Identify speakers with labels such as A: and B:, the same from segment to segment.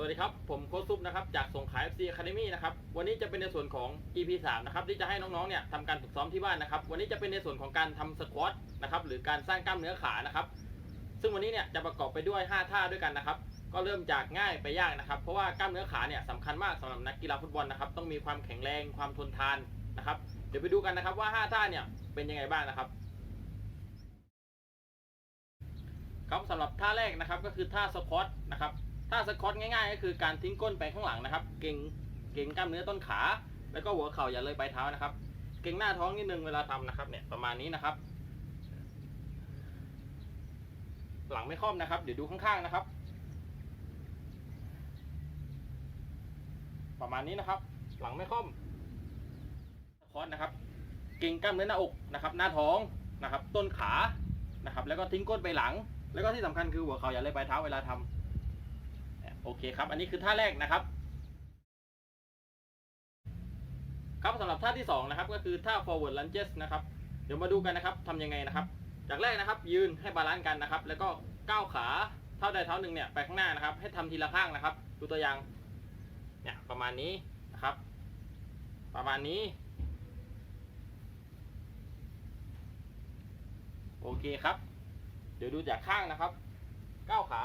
A: วัสดีครับ ผมโค้ชซุปนะครับจากสงขลา FC Academy นะครับวันนี้จะเป็นในส่วนของ EP 3นะครับที่จะให้น้องๆเนี่ยทำการฝึกซ้อมที่บ้านนะครับ วันนี้จะเป็นในส่วนของการทำสควอตนะครับหรือการสร้างกล้ามเนื้อขานะครับ ซึ่งวันนี้เนี่ยจะประกอบไปด้วย 5 ท่าด้วยกันนะครับ ก็เริ่มจากง่ายไปยากนะครับ เพราะว่ากล้ามเนื้อขาเนี่ยสำคัญมากสำหรับนักกีฬาฟุตบอลนะครับต้องมีความแข็งแรงความทนทานนะครับ เดี๋ยวไปดูกันนะครับว่า 5 ท่าเนี่ยเป็นยังไงบ้างนะครับครับสำหรับท่าแรกนะครับก็คือท่าสควอตนะครับ ท่าสควอตง่ายๆ ก็คือการทิ้งก้นไปข้างหลังนะครับ เก่งเก่งกล้ามเนื้อต้นขา แล้วก็หัวเข่าอย่าเลยปลายเท้านะครับ เก่งหน้าท้องนิดนึงเวลาทำนะครับเนี่ยประมาณนี้นะครับ หลังไม่ค่อมนะครับ เดี๋ยวดูข้างๆนะครับ ประมาณนี้นะครับ หลังไม่ค่อมสควอตนะครับเก่งกล้ามเนื้อหน้าอกนะครับ หน้าท้องนะครับ ต้นขานะครับ แล้วก็ทิ้งก้นไปหลัง แล้วก็ที่สำคัญคือหัวเข่าอย่าเลยปลายเท้าเวลาทำเนี่ย โอเคครับ อันนี้คือท่าแรกนะครับ ครับสำหรับท่าที่สองนะครับก็คือท่า forward lunges นะครับเดี๋ยวมาดูกันนะครับทำยังไงนะครับ จากแรกนะครับ ยืนให้บาลานซ์กันนะครับ แล้วก็ก้าวขาเท่าใดเท้าหนึ่งเนี่ยไปข้างหน้านะครับ ให้ทำทีละข้างนะครับ ดูตัวอย่างเนี่ยประมาณนี้นะครับ ประมาณนี้ โอเคครับ เดี๋ยวดูจากข้างนะครับก้าวขา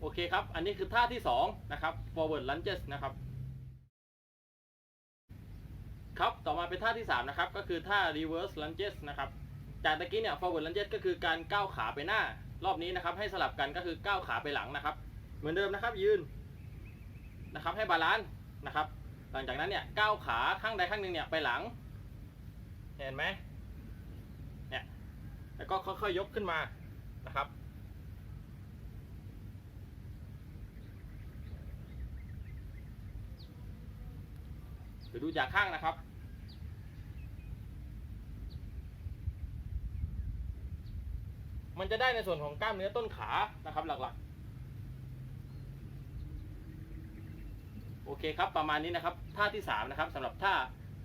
A: โอเคครับ อันนี้คือท่าที่2นะครับ forward lunges นะครับ ครับ ต่อมาเป็นท่าที่ 3 นะครับ ก็คือท่า reverse lunges นะครับ จากตะกี้เนี่ย forward lunges ก็คือการก้าวขาไปหน้า รอบนี้นะครับ ให้สลับกันก็คือก้าวขาไปหลังนะครับ เหมือนเดิมนะครับ ยืนนะครับ ให้บาลานซ์นะครับ หลังจากนั้นเนี่ย ก้าวขาข้างใดข้างหนึ่งเนี่ยไปหลัง เห็นไหมเนี่ย แล้วก็ค่อยๆยกขึ้นมานะครับ ดี๋ยวดูจากข้างนะครับ มันจะได้ในส่วนของกล้ามเนื้อต้นขานะครับหลักๆ โอเคครับประมาณนี้นะครับ ท่าที่ 3 นะครับสำหรับท่า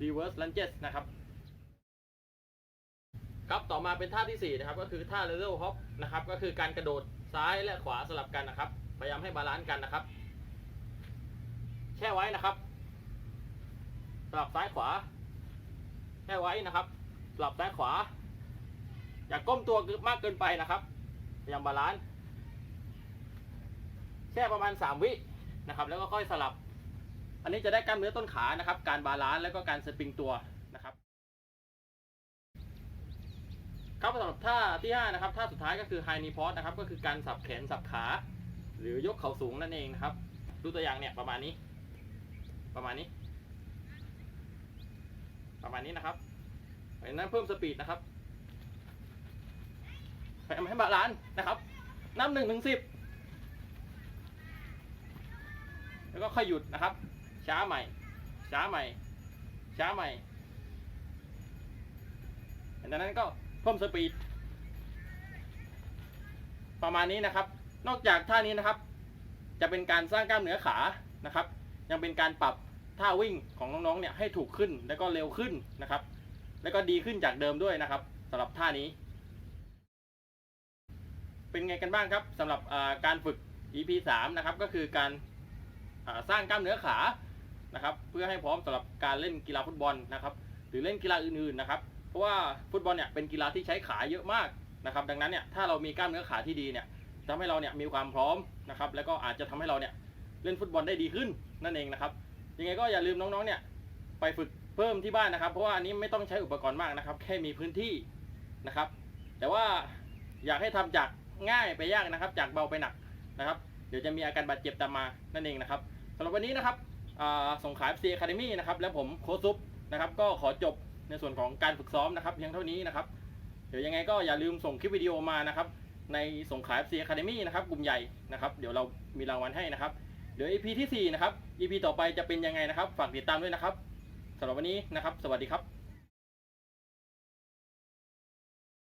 A: reverse lunges นะครับ ครับต่อมาเป็นท่าที่ 4 นะครับ ก็คือท่า lateral hop นะครับ ก็คือการกระโดดซ้ายและขวาสลับกันนะครับ พยายามให้บาลานซ์กันนะครับ แช่ไว้นะครับ สลับซ้ายขวาแค่ไว้นะครับสลับซ้ายขวา อย่ากก้มตัวมากเกินไปนะครับพยายามบาลานซ์แค่ประมาณ 3 วินะครับ แล้วก็ค่อยสลับ อันนี้จะได้กล้ามเนื้อต้นขานะครับ การบาลานซ์แล้วก็การสปริงตัวนะครับ ครับสำหรับท่าที่5นะครับท่าสุดท้ายก็คือ high knee pose นะครับ ก็คือการสับแขนสับขา หรือยกเข่าสูงนั่นเองนะครับ ดูตัวอย่างเนี่ยประมาณนี้ ประมาณนี้ ประมาณนี้นะครับเพราะฉะนั้นเพิ่มสปีดนะครับพยายามให้บาลานซ์นะครับ นับหนึ่งถึงสิบแล้วก็ค่อยหยุดนะครับ ช้าใหม่ ช้าใหม่ ช้าใหม่จากนั้นก็เพิ่มสปีด ประมาณนี้นะครับ นอกจากท่านี้นะครับ จะเป็นการสร้างกล้ามเนื้อขานะครับ ยังเป็นการปรับ ท่าวิ่งของน้องๆเนี่ยให้ถูกขึ้นแล้วก็เร็วขึ้นนะครับ แล้วก็ดีขึ้นจากเดิมด้วยนะครับสำหรับท่านี้ เป็นไงกันบ้างครับสำหรับการฝึก EP 3นะครับก็คือการสร้างกล้ามเนื้อขานะครับ เพื่อให้พร้อมสำหรับการเล่นกีฬาฟุตบอลนะครับ หรือเล่นกีฬาอื่นๆนะครับ เพราะว่าฟุตบอลเนี่ยเป็นกีฬาที่ใช้ขาเยอะมากนะครับ ดังนั้นเนี่ยถ้าเรามีกล้ามเนื้อขาที่ดีเนี่ยทำให้เราเนี่ยมีความพร้อมนะครับ แล้วก็อาจจะทำให้เราเนี่ยเล่นฟุตบอลได้ดีขึ้นนั่นเองนะครับ ยังไงก็อย่าลืมน้องๆเนี่ยไปฝึกเพิ่มที่บ้านนะครับ เพราะว่าอันนี้ไม่ต้องใช้อุปกรณ์มากนะครับ แค่มีพื้นที่นะครับ แต่ว่าอยากให้ทำจากง่ายไปยากนะครับ จากเบาไปหนักนะครับ เดี๋ยวจะมีอาการบาดเจ็บตามมานั่นเองนะครับสำหรับวันนี้นะครับส่งขาย FC Academy นะครับและผมโค้ชซุปนะครับก็ขอจบในส่วนของการฝึกซ้อมนะครับเพียงเท่านี้นะครับ เดี๋ยวยังไงก็อย่าลืมส่งคลิปวิดีโอมานะครับ ในส่งขาย FC Academy นะครับกลุ่มใหญ่นะครับ เดี๋ยวเรามีรางวัลให้นะครับ ดี๋ยว EP ที่4นะครับ EP ต่อไปจะเป็นยังไงนะครับ ฝากติดตามด้วยนะครับสำหรับวันนี้นะครับ สวัสดีครับ